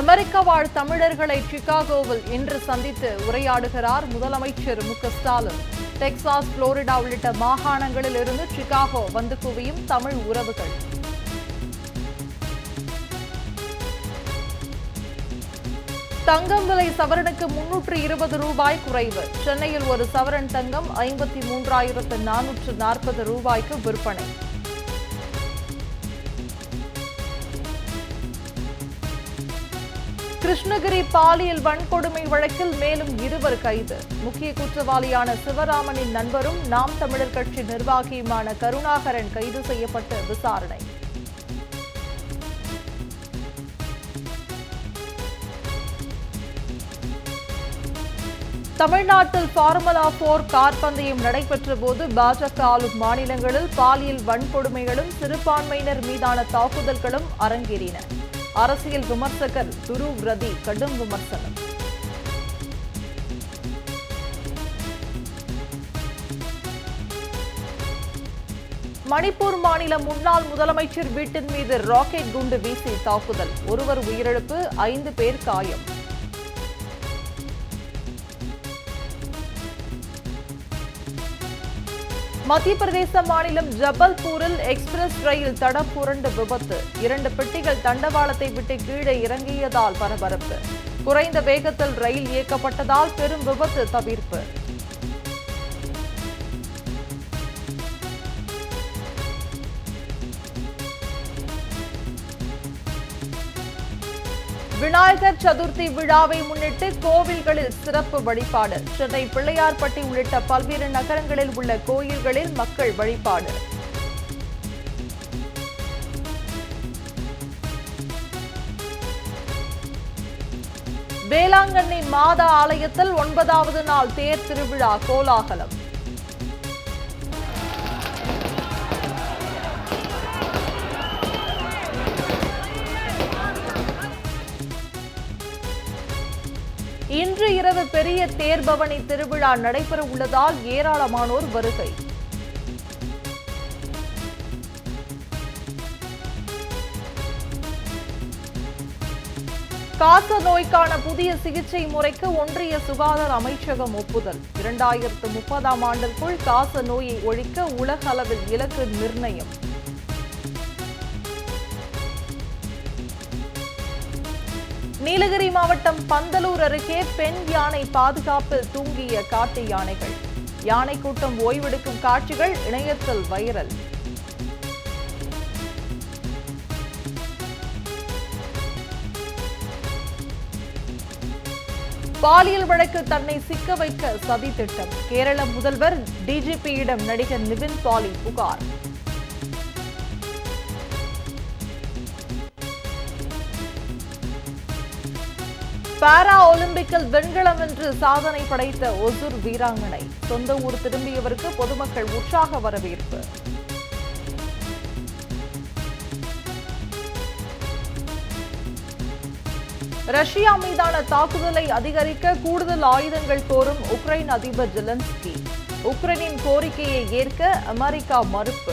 அமெரிக்க வாழ் தமிழர்களை சிகாகோவில் இன்று சந்தித்து உரையாடுகிறார் முதலமைச்சர் மு ஸ்டாலின். டெக்சாஸ் புளோரிடா உள்ளிட்ட மாகாணங்களில் இருந்து சிகாகோ வந்து குவியும் தமிழ் உறவுகள். தங்கம் விலை சவரனுக்கு முன்னூற்று இருபது ரூபாய் குறைவு. சென்னையில் ஒரு சவரன் தங்கம் ஐம்பத்தி மூன்றாயிரத்து நானூற்று நாற்பது ரூபாய்க்கு விற்பனை. கிருஷ்ணகிரி பாலியல் வன்கொடுமை வழக்கில் மேலும் இருவர் கைது. முக்கிய குற்றவாளியான சிவராமனின் நண்பரும் நாம் தமிழர் கட்சி நிர்வாகியுமான கருணாகரன் கைது செய்யப்பட்டு விசாரணை. தமிழ்நாட்டில் ஃபார்முலா போர் கார் பந்தயம் நடைபெற்ற போது பாஜக ஆளும் மாநிலங்களில் பாலியல் வன்கொடுமைகளும் சிறுபான்மையினர் மீதான தாக்குதல்களும் அரங்கேறின. அரசியல் விமர்சகர் துரு ரதி கடும் விமர்சனம். மணிப்பூர் மாநில முன்னாள் முதலமைச்சர் வீட்டின் மீது ராக்கெட் குண்டு வீசி தாக்குதல். ஒருவர் உயிரிழப்பு ஐந்து பேர் காயம். மத்திய பிரதேச மாநிலம் ஜபல்பூரில் எக்ஸ்பிரஸ் ரயில் தடம் புரண்டு விபத்து. இரண்டு பெட்டிகள் தண்டவாளத்தை விட்டு கீழே இறங்கியதால் பரபரப்பு. குறைந்த வேகத்தில் ரயில் இயக்கப்பட்டதால் பெரும் விபத்து தவிர்ப்பு. விநாயகர் சதுர்த்தி விழாவை முன்னிட்டு கோவில்களில் சிறப்பு வழிபாடு. சென்னை பிள்ளையார்பட்டி உள்ளிட்ட பல்வேறு நகரங்களில் உள்ள கோயில்களில் மக்கள் வழிபாடு. வேளாங்கண்ணி மாதா ஆலயத்தில் ஒன்பதாவது நாள் தேர் திருவிழா கோலாகலம். இன்று இரவு பெரிய தேர்பவனி திருவிழா நடைபெற உள்ளதால் ஏராளமானோர் வருகை. காச நோய்க்கான புதிய சிகிச்சை முறைக்கு ஒன்றிய சுகாதார அமைச்சகம் ஒப்புதல். இரண்டாயிரத்து முப்பதாம் ஆண்டிற்குள் காச நோயை ஒழிக்க உலக அளவில் இலக்கு நிர்ணயம். நீலகிரி மாவட்டம் பந்தலூர் அருகே பெண் யானை பாதுகாப்பில் தூங்கிய காட்டு யானைகள். யானை கூட்டம் ஓய்வெடுக்கும் காட்சிகள் இணையத்தில் வைரல். பாலியல் வழக்கு தன்னை சிக்க வைக்க சதி திட்டம் கேரள முதல்வர் டிஜிபியிடம் நடிகர் நிவின் பாலி புகார். பாரா ஒலிம்பிக்கில் வெண்கலம் வென்று சாதனை படைத்த ஒசூர் வீராங்கனை. சொந்த ஊர் திரும்பியவருக்கு பொதுமக்கள் உற்சாக வரவேற்பு. ரஷ்யா மீதான தாக்குதலை அதிகரிக்க கூடுதல் ஆயுதங்கள் கோரும் உக்ரைன் அதிபர் ஜெலன்ஸ்கி. உக்ரைனின் கோரிக்கையை ஏற்க அமெரிக்கா மறுப்பு.